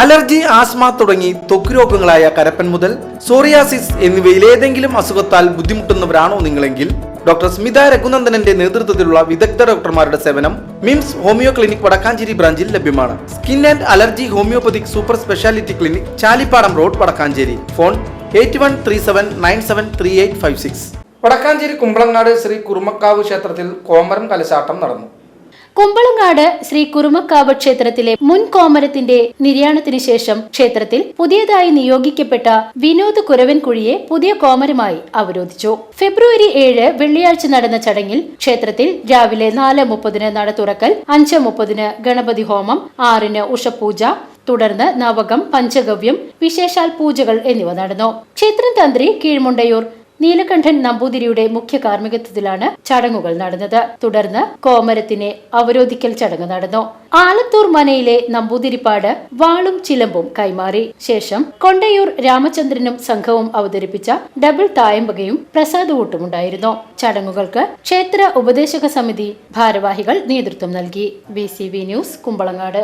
Allergy asthma തുടങ്ങി ത്വക്ക് രോഗങ്ങളായ കരപ്പൻ മുതൽ സോറിയാസിസ് എന്നിവയിൽ ഏതെങ്കിലും അസുഖത്താൽ ബുദ്ധിമുട്ടുന്നവരാണോ നിങ്ങളെങ്കിൽ? ഡോക്ടർ സ്മിത രഘുനന്ദനന്റെ നേതൃത്വത്തിലുള്ള വിദഗ്ധ ഡോക്ടർമാരുടെ സേവനം മിംസ് ഹോമിയോ ക്ലിനിക് വടക്കാഞ്ചേരി ബ്രാഞ്ചിൽ ലഭ്യമാണ്. Skin and allergy homeopathic super speciality clinic Chalippadam road Vadakkanchery. Phone eight one three seven nine seven three eight five six. Vadakkanchery Kumbalangad Sree Kurumakkavu ക്ഷേത്രത്തിൽ കോമരം കലശാട്ടം നടന്നു. കുമ്പളങ്ങാട് ശ്രീ കുറുമക്കാവ് ക്ഷേത്രത്തിലെ മുൻ കോമരത്തിന്റെ നിര്യാണത്തിന് ശേഷം ക്ഷേത്രത്തിൽ പുതിയതായി നിയോഗിക്കപ്പെട്ട വിനോദ് കുരവൻകുഴിയെ പുതിയ കോമരമായി അവരോധിച്ചു. ഫെബ്രുവരി ഏഴ് വെള്ളിയാഴ്ച നടന്ന ചടങ്ങിൽ ക്ഷേത്രത്തിൽ രാവിലെ നാല് മുപ്പതിന് നട തുറക്കൽ അഞ്ച് മുപ്പതിന് ഗണപതി ഹോമം ആറിന് ഉഷപൂജ തുടർന്ന് നവകം പഞ്ചഗവ്യം വിശേഷാൽ പൂജകൾ എന്നിവ നടന്നു. ക്ഷേത്രം തന്ത്രി കീഴ്മുണ്ടയൂർ നീലകണ്ഠൻ നമ്പൂതിരിയുടെ മുഖ്യ കാർമ്മികത്വത്തിലാണ് ചടങ്ങുകൾ നടന്നത്. തുടർന്ന് കോമരത്തിനെ അവരോധിക്കൽ ചടങ്ങ് നടന്നു. ആലത്തൂർ മനയിലെ നമ്പൂതിരിപ്പാട് വാളും ചിലമ്പും കൈമാറി. ശേഷം കൊണ്ടയൂർ രാമചന്ദ്രനും സംഘവും അവതരിപ്പിച്ച ഡബിൾ തായമ്പകയും പ്രസാദവൂട്ടുമുണ്ടായിരുന്നു ചടങ്ങുകൾക്ക് ക്ഷേത്ര ഉപദേശക സമിതി ഭാരവാഹികൾ നേതൃത്വം നൽകി. B news Kumbalangad.